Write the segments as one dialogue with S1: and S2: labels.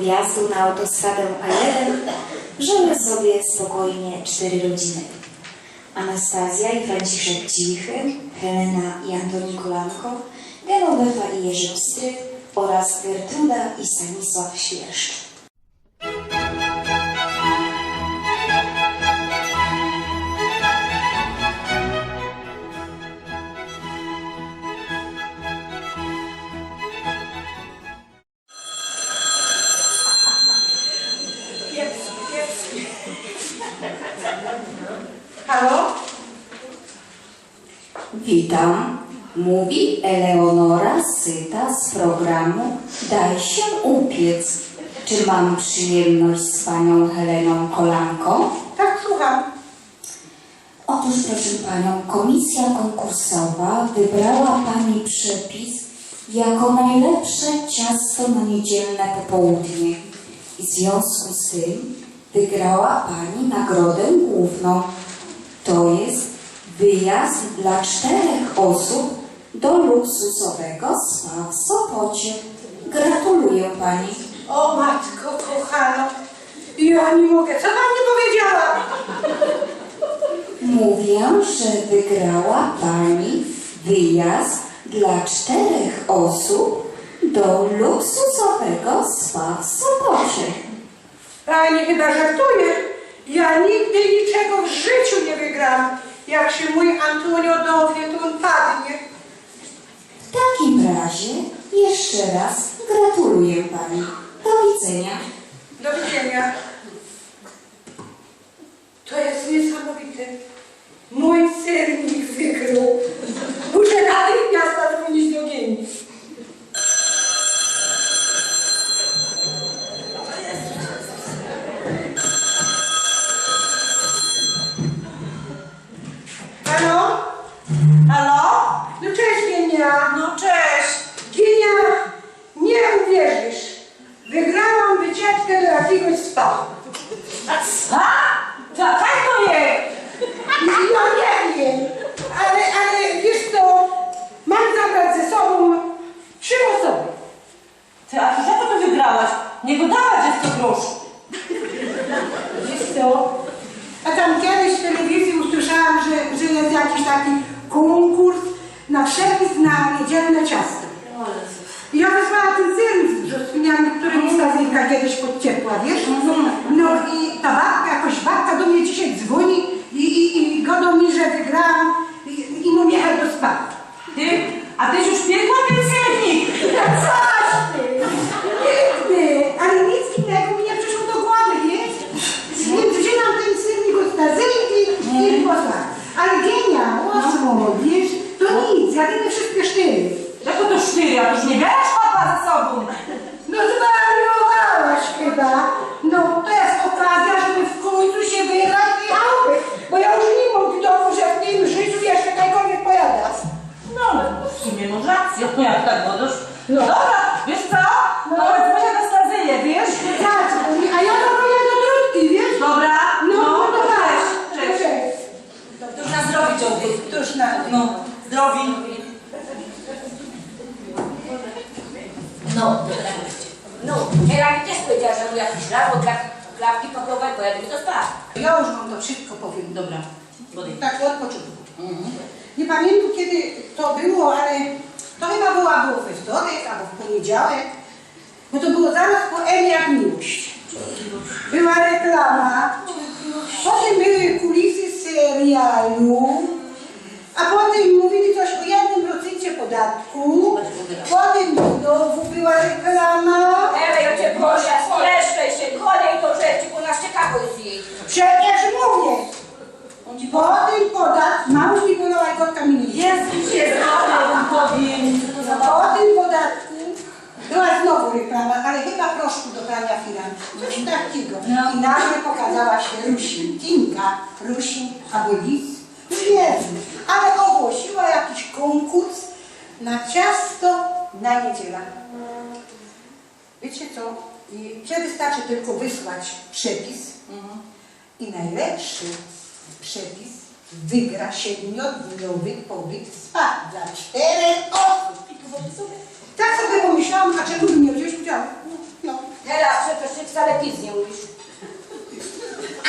S1: wjazdu na autostradę A1 żyły sobie spokojnie cztery rodziny. Anastazja i Franciszek Cichy, Helena i Antoni Kolanko, Genowefa i Jerzy Pstryk oraz Gertruda i Stanisław Świerszcz.
S2: Halo?
S3: Witam, mówi Eleonora Syta z programu Daj się upiec. Czy mam przyjemność z panią Heleną Kolanką?
S2: Tak, słucham.
S3: Otóż, proszę panią, komisja konkursowa wybrała pani przepis jako najlepsze ciasto na niedzielne popołudnie. I w związku z tym wygrała pani nagrodę główną. Wyjazd dla czterech osób do luksusowego spa w Sopocie. Gratuluję pani.
S2: O matko kochana. Ja nie mogę. Co pani powiedziała?
S3: Mówię, że wygrała Pani wyjazd dla czterech osób do luksusowego spa w Sopocie.
S2: Pani chyba żartuje. Ja nigdy niczego w życiu nie wygram. Jak się mój Antonio dowie, to on padnie.
S3: W takim razie jeszcze raz gratuluję Pani. Do widzenia.
S2: Do widzenia. To jest niesamowite. Mój sernik wygrał. Muszę natychmiast zadzwonić do Gieni. Halo?
S4: Halo?
S2: No cześć Gienia.
S4: No cześć.
S2: Gienia, nie uwierzysz. Wygrałam wycieczkę do jakiegoś spa.
S4: A co? Jaka to jest?
S2: No nie wiem, ale, ale wiesz co, mam zabrać ze sobą trzy osoby.
S4: Ty, a za to wygrałaś? Nie go dawać jest to grosz.
S2: Wiesz co, a tam kiedyś w telewizji usłyszałam, że, że jest jakiś taki konkurs na przepis na niedzielne ciasto. I ja wysłałam ten serwis z brzoskwiniami, który mi Stazyjka kiedyś podciepła, wiesz? No i ta babka, jakoś babka do mnie dzisiaj dzwoni i, i, i godą mi, że wygrałam i, i jechać do spa.
S4: Ty, a tyś już piekła ten sernik.
S2: Coś ty! Nigdy! Ale nic innego mi nie przyszło do głowy, wiesz? Więc wzięłam ten syrnik od Stazylki i posłałam. Ale genia, osmo, wiesz? To nic, jademy wszystkie cztery.
S4: Jak to to sztyry, a już nie bierzesz papa ze sobą?
S2: No zwariowałaś chyba. No to jest okazja, żeby w końcu się wyjechać i chałupy. Bo ja już nie mam w domu, że w tym życiu jeszcze kajkolwiek pojadać.
S4: No, ale w sumie masz rację. No jak tak godasz?
S2: No.
S4: Dobra, wiesz co? No, no dzwonię do Stazyję, wiesz?
S2: Tak, a ja domoję do trudki, wiesz?
S4: Dobra,
S2: No, no to
S4: cześć,
S2: cześć.
S4: cześć.
S2: cześć.
S4: To już na zdrowie ciągnie.
S2: To już na...
S4: No, zdrowi.
S5: No, to tak będzie. No, Hera mi też powiedziała, że mu jakiś żarło klapki pakowej, bo ja bym to spała.
S2: Ja już wam to wszystko powiem.
S4: Dobra.
S2: Tak od początku. Nie pamiętam kiedy to było, ale to chyba było albo we wtorek, albo w poniedziałek. Bo to było zaraz po M jak miłość. Była reklama, potem były kulisy serialu, a potem mówili coś o jednym procencie podatku, potem znowu była reklama.
S5: Ewe, ja cię proszę, streszczaj się, kolej do rzeczy, bo nas ciekawo jest jej.
S2: Przecież mówię. Potem podatku, mąż Mikołaj Kotka mi nie
S4: Jezus
S2: znowu reklama, ale chyba proszku do prania firan. Coś takiego.
S4: No.
S2: I nagle pokazała się Rusin. Tinka, Rusin albo Lis. Nie wiem. Ale ogłosiła jakiś konkurs na ciasto na niedzielę. Wiecie co? I że wystarczy tylko wysłać przepis i najlepszy przepis wygra siedmiodniowy pobyt w spa dla czterech osób nagle pomyślałam, a bym no, no. nie wziąć udziału? No. Hela, przecież ty wcale nic nie umiesz.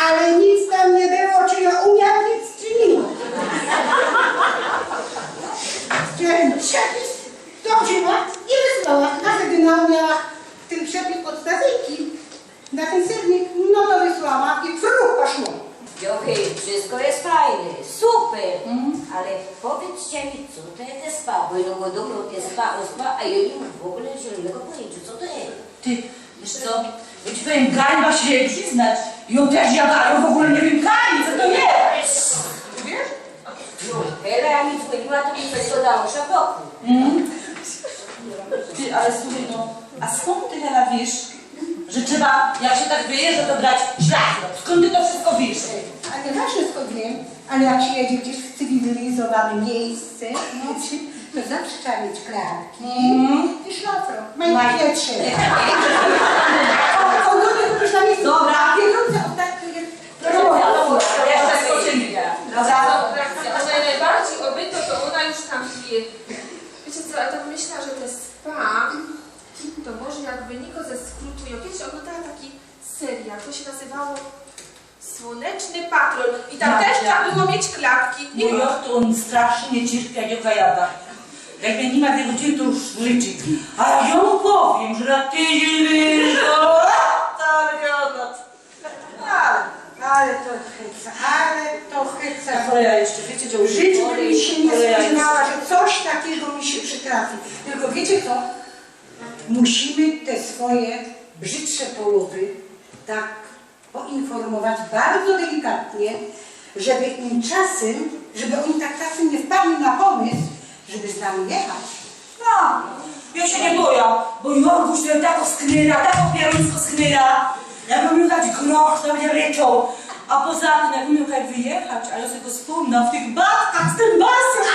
S2: Ale nic tam nie było, czy ja umiał, nic czyniłam. Ten przepis to wzięła i wysłała. A wtedy miała ten przepis od statyki na ten sernik, no to wysłała i fruch poszło.
S5: Jochy, wszystko jest fajne, super, ale powiedzcie mi, co to jest spa, bo jedno dobro jest spa, spa, a ja nie mam w ogóle zielonego pojęcia, co to jest.
S4: Ty, wiesz co, ja ci powiem, gańba się przyznać. Ją też jadałem, w ogóle nie wiem Gali, co to jest.
S2: Wiesz?
S5: No, Hela ja mi dzwoniła, to mi coś dodało szaboku.
S4: Ty, ale słuchaj, no, a skąd ty Hela wiesz, że trzeba, jak się tak wyjeżdża, to brać szlafrok? Skąd ty to wszystko wiesz?
S2: A nie ważne skąd wiem, ale jak się jedzie gdzieś w cywilizowane miejsce, no, to zawsze trzeba mieć klatki i szlafrok. No, to już na miejscu.
S4: Dobra.
S2: Pieniądze ostatnio jest.
S4: Jeszcze. Dobra.
S6: A naj- najbardziej obyto to ona już tam pije. Wiecie co, ja tak myślę, że te spa to może jak wyniko ze skrótu. Ja kiedyś oglądałam taki serial, to się nazywało Słoneczny Patrol i tam
S4: Macia.
S6: też trzeba było mieć klatki.
S4: Nie, ja to on strasznie cierpi, jak joka jada. Jak nie ma tego dzień, to już liczy. A ja ją powiem, że tydzień wyszło. Tak, jada.
S2: Ale, ale to chyca, ale to chyca.
S4: Co ja jeszcze, wiecie, że
S2: życiu bym mi się nie
S4: Ale
S2: spodziewała, że coś takiego mi się przytrafi. Tylko wiecie co? Musimy te swoje brzydsze połowy tak poinformować bardzo delikatnie, żeby im czasem, żeby oni tak czasem nie wpadli na pomysł, żeby z nami jechać.
S4: No, ja się nie boję, bo Jorguś to tako sknyra, tako pieruńsko sknyra. Jakbym miał dać groch, to będzie ryczał. A poza tym, jakbym miał jak wyjechać, a ja sobie go wspomnę w tych babkach z tym basem.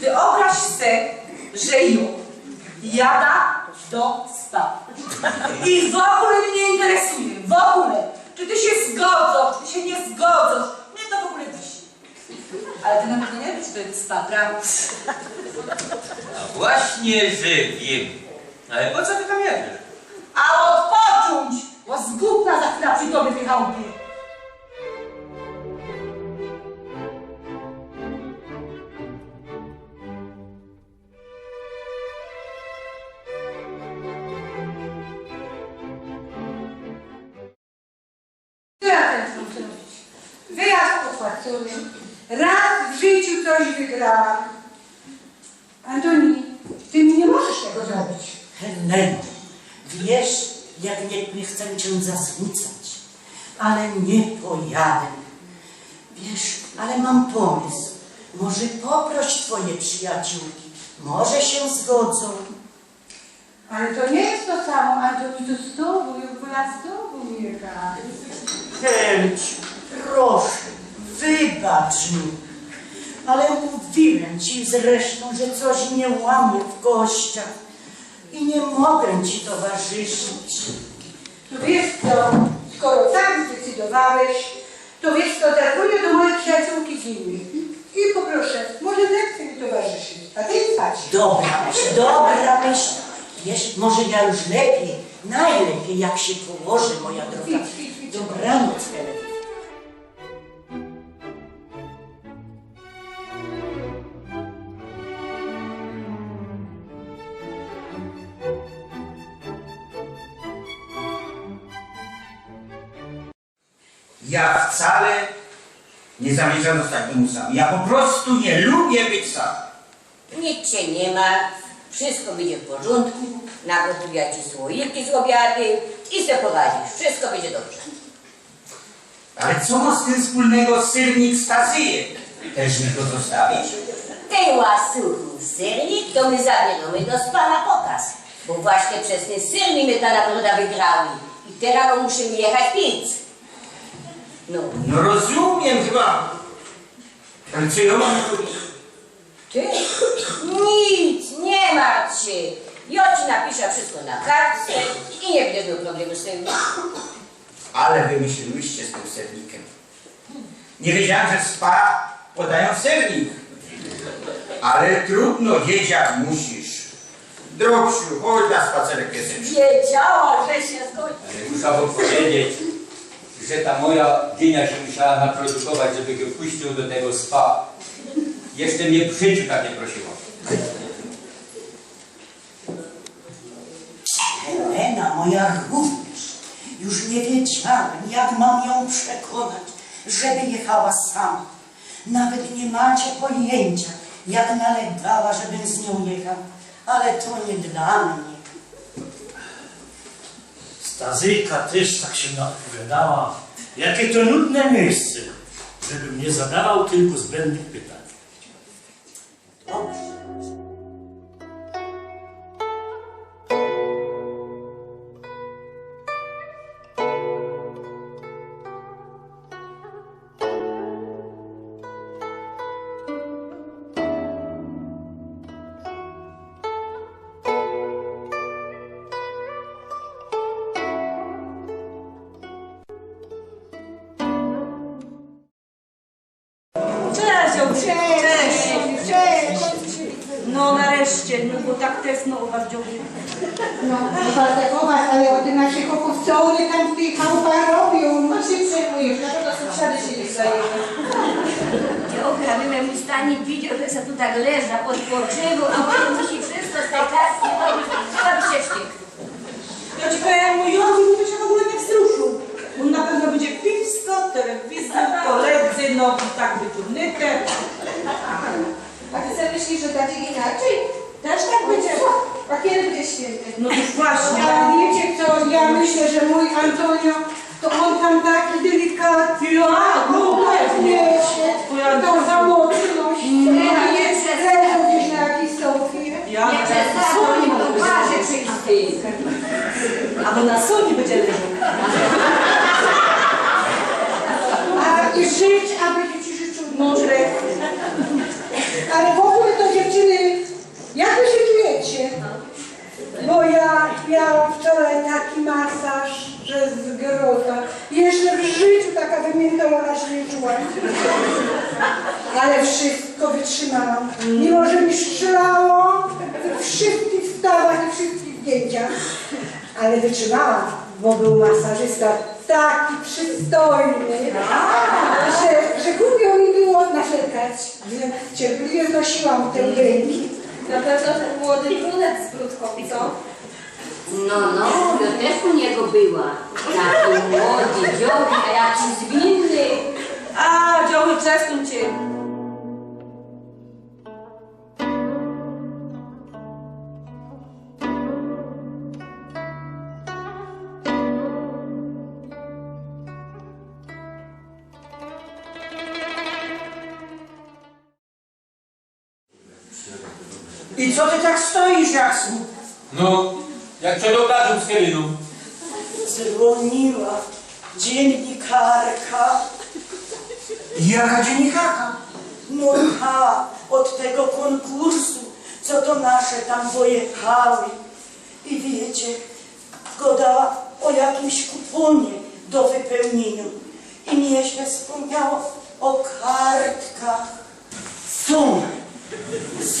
S4: Wyobraź se, że ją jada do spa. I w ogóle mnie nie interesuje, w ogóle. Czy ty się zgodzasz, czy ty się nie zgodzasz. Mnie to w ogóle wisi. Ale ty na pewno nie wiesz, że to jest spa, prawda?
S7: A właśnie, że wiem. Ale po co ty tam jedziesz?
S4: A odpocząć! Bo z głupna za chwilę przy tobie wychałupie.
S8: Ale nie pojadę. Wiesz, ale mam pomysł. Może poproś twoje przyjaciółki, może się zgodzą.
S2: Ale to nie jest to samo, Antoni, to z tobą, ja z tobą.
S8: Helciu, proszę, wybacz mi. Ale mówiłem ci zresztą, że coś mnie łamie w kościach i nie mogę ci towarzyszyć.
S2: No wiesz zdecydowałeś, to wiesz co, zadzwonię do mojej przyjaciółki Zimy i poproszę, może zechce mi towarzyszyć, a ty spać.
S8: Dobra myśl, dobra myśl. Wiesz, może ja już lepiej, najlepiej jak się położę, moja droga. Dobranoc, Helena.
S7: Ja wcale nie zamierzam zostać domu sam. Ja po prostu nie lubię być sam.
S5: Nic cię nie ma, wszystko będzie w porządku, nagotuję ci słoiki z obiady i se poradzisz, wszystko będzie dobrze.
S7: Ale co ma z tym wspólnego syrnik Stazyje? Też mi go zostawić?
S5: Tej łasuchu sernik to my zabieramy do spa na pokaz, bo właśnie przez ten sernik my ta nagroda wygrały i teraz muszę jechać pić. No,
S7: No rozumiem chyba. Ale co ja mam robić?
S5: ty? Nic, nie martw się. Ja ci napiszę wszystko na kartce i nie będziesz miał problemu z tym.
S7: Ale wymyśliłyście z tym sernikiem. Nie wiedziałem, że spa podają sernik. Ale trudno, dzieciak musisz. Drobsiu, chodź na spacerek pieseczki.
S5: Wiedziała, że się zgodzi.
S9: Ale muszę wam powiedzieć, że ta moja dynia się musiała naprodukować, żeby go puścił do tego spa. Jeszcze mnie w życiu tak nie prosiła.
S8: Helena moja również. Już nie wiedziałem, jak mam ją przekonać, żeby jechała sama. Nawet nie macie pojęcia, jak nalegała, żebym z nią jechał. Ale to nie dla mnie.
S10: Stazyjka też tak się napowiadała. Jakie to nudne miejsce, żebym nie zadawał tylko zbędnych pytań.
S8: Dobrze.
S4: Tesno u was dziobi.
S2: No, zaatakować, ale od naszych oków co one tam tej chałupach robią? No się przejmujesz, na pewno sąsiady się nie zajęły.
S5: Dobra, bym mój stanie widział, że se tu tak leża, odpoczywał, a potem musi wszystko z tej kartki robić. Chyba by wściekł.
S4: Ja ci powiem, mój Jorgi to się w ogóle nie wzruszył. On na pewno będzie piwsko, telewizor, koledzy, no tak wyciągnięte.
S6: A ty sobie myślisz, że będzie inaczej? Też tak będzie? A kiedy będzie święty?
S4: No już właśnie.
S2: A wiecie co, ja myślę, że mój Antonio, to on tam taki delikatny,
S4: Ja, no pewnie.
S2: wiecie, tą zamoczność,
S5: Nie, nie,
S2: jest
S5: przez-
S2: leżał gdzieś na jakiejś sofie.
S4: Ja
S5: Nie przez to, nie poważy czysty.
S4: Albo na soli będzie leżał.
S2: A i żyć, a będzie ci życzył
S4: Może.
S2: Ale w ogóle to dziewczyny, jak wy się czujecie? Bo ja miałam wczoraj taki masaż, że zgroza. Jeszcze w życiu taka wymiętowana się nie czułam. Ale wszystko wytrzymałam. Mimo, że mi strzelało we wszystkich stawach i wszystkich zdjęciach. Ale wytrzymałam, bo był masażysta taki przystojny, że, że głupio mi było narzekać. Cierpliwie znosiłam te ręki.
S6: Na pewno ten młody brunet z brudką, co?
S5: No, no, ja też u niego była. Taki młody, dziobi, a jaki zwinny.
S4: A, dzioły, przesuń cię.
S8: I co ty tak stoisz jak słup?
S9: No, jak przed obrażą z.
S8: Dzwoniła dziennikarka.
S7: Jaka dziennikarka?
S8: No ha, od tego konkursu, co to nasze tam pojechały. I wiecie, gadała o jakimś kuponie do wypełnienia. I mi jeszcze wspomniało o kartkach. Są,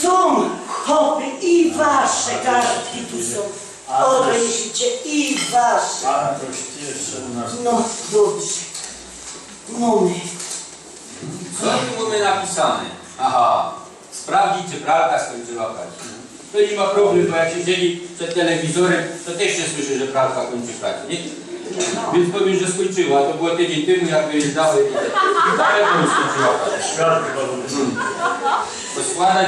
S8: są, hopy, i wasze kartki tu są. Odejrzyjcie, i wasze.
S10: A jeszcze u nas.
S8: No dobrze. Moment.
S9: Co tu mamy napisane? Aha, sprawdzić, czy pralka skończyła prać. To nie ma problemu, bo jak się siedzi przed telewizorem, to też się słyszy, że pralka kończy prać, nie? Więc powiem, że skończyła. To było tydzień temu, jak wyjeżdżały i już skończyła prać.
S10: Świat chyba.
S9: To